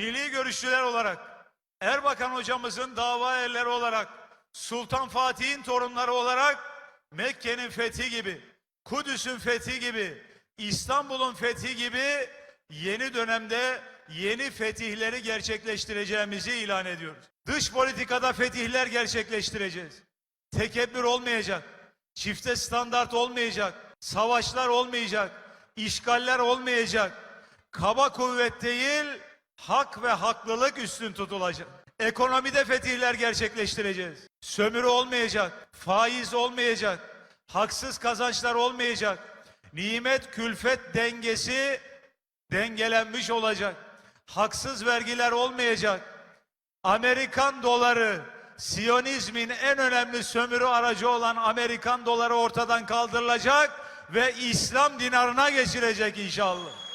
milli görüşçüler olarak, Erbakan hocamızın dava erleri olarak, Sultan Fatih'in torunları olarak Mekke'nin fethi gibi, Kudüs'ün fethi gibi, İstanbul'un fethi gibi yeni dönemde yeni fetihleri gerçekleştireceğimizi ilan ediyoruz. Dış politikada fetihler gerçekleştireceğiz. Tekebbür olmayacak, çifte standart olmayacak, savaşlar olmayacak, işgaller olmayacak. Kaba kuvvet değil, hak ve haklılık üstün tutulacak. Ekonomide fetihler gerçekleştireceğiz. Sömürü olmayacak, faiz olmayacak, haksız kazançlar olmayacak. Nimet külfet dengesi dengelenmiş olacak. Haksız vergiler olmayacak. Amerikan doları, Siyonizmin en önemli sömürü aracı olan Amerikan doları ortadan kaldırılacak ve İslam dinarına geçirecek inşallah.